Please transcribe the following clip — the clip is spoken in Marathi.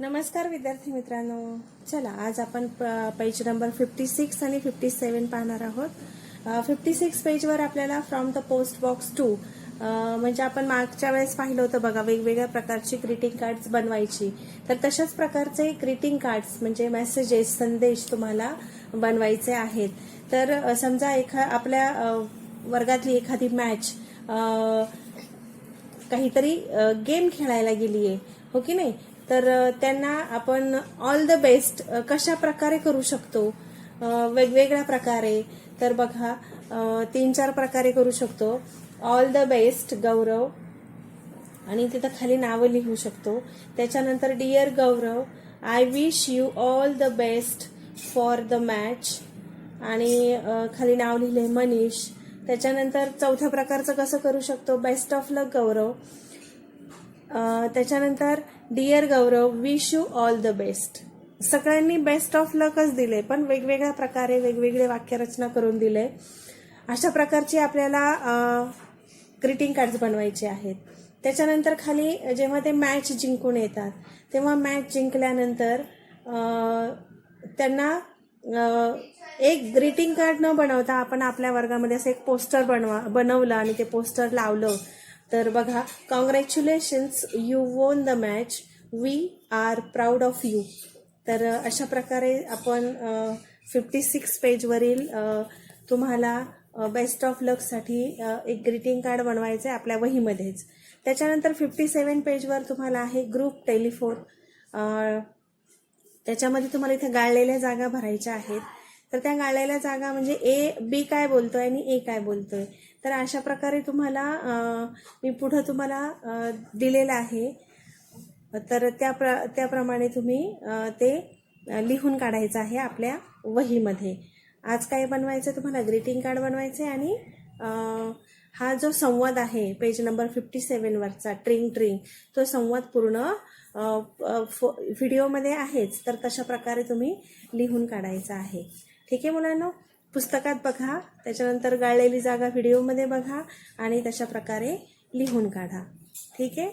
नमस्कार विद्यार्थी मित्रांनो. चला आज आपण प- पेज नंबर फिफ्टी सिक्स आणि फिफ्टी सेवन पाहणार आहोत. फिफ्टी सिक्स पेजवर आपल्याला from the post box two म्हणजे आपण मागच्या वेळेस पाहिलं होतं बघा वेगवेगळ्या प्रकारची ग्रीटिंग कार्ड्स बनवायची. तर तशाच प्रकारचे ग्रीटिंग कार्ड्स म्हणजे मेसेजेस संदेश तुम्हाला बनवायचे आहेत. तर समजा एखा आपल्या वर्गातली एखादी मॅच काहीतरी गेम खेळायला गेली आहे हो की नाही? तर त्यांना आपण ऑल द बेस्ट कशा प्रकारे करू शकतो? वेगवेगळ्या प्रकारे. तर बघा तीन चार प्रकारे करू शकतो. All the best Gaurav. आणि तिथं खाली नावं लिहू शकतो. त्याच्यानंतर dear Gaurav I wish you all the best for the match आणि खाली नाव लिहिले मनीष. त्याच्यानंतर चौथ्या प्रकारचं कसं करू शकतो? Best of luck Gaurav. त्याच्यानंतर dear Gaurav wish you all the best सगळ्यांनी बेस्ट ऑफ लकच दिले पण वेगवेगळ्या प्रकारे वेगवेगळे वाक्यरचना करून दिले. अशा प्रकारची आपल्याला ग्रीटिंग कार्ड्स बनवायचे आहेत. त्याच्यानंतर खाली जेव्हा ते मॅच जिंकून येतात तेव्हा मॅच जिंकल्यानंतर त्यांना एक ग्रीटिंग कार्ड न बनवता आपण आपल्या वर्गामध्ये असं एक पोस्टर बनवा बनवलं आणि ते पोस्टर लावलं तर बघा congratulations you won the match we are proud of you तर अशा प्रकारे आपण फिफ्टी सिक्स पेजवरील तुम्हाला बेस्ट ऑफ लकसाठी एक ग्रीटिंग कार्ड बनवायचं आहे आपल्या वहीमध्येच. त्याच्यानंतर फिफ्टी सेवन पेजवर तुम्हाला आहे ग्रुप टेलिफोन त्याच्यामध्ये तुम्हाला इथे गाळलेल्या जागा भरायच्या आहेत. तर त्या गाळलेल्या जागा म्हणजे ए बी काय बोलतोय आणि ए काय बोलतोय. तर अशा प्रकारे तुम्हाला मी पुढं तुम्हाला दिलेलं आहे. तर त्या प्र त्याप्रमाणे तुम्ही ते लिहून काढायचं आहे आपल्या वहीमध्ये. आज काय बनवायचं तुम्हाला? ग्रीटिंग कार्ड बनवायचं आहे आणि हा जो संवाद आहे पेज नंबर फिफ्टी सेवनवरचा ट्रिंग ट्रिंग तो संवाद पूर्ण व्हिडिओमध्ये आहेच. तर तशा प्रकारे तुम्ही लिहून काढायचा आहे. ठीक आहे मुलांनो? पुस्तकात बघा त्याच्यानंतर गाळलेली जागा व्हिडिओमध्ये बघा आणि तशा प्रकारे लिहून काढा. ठीक आहे?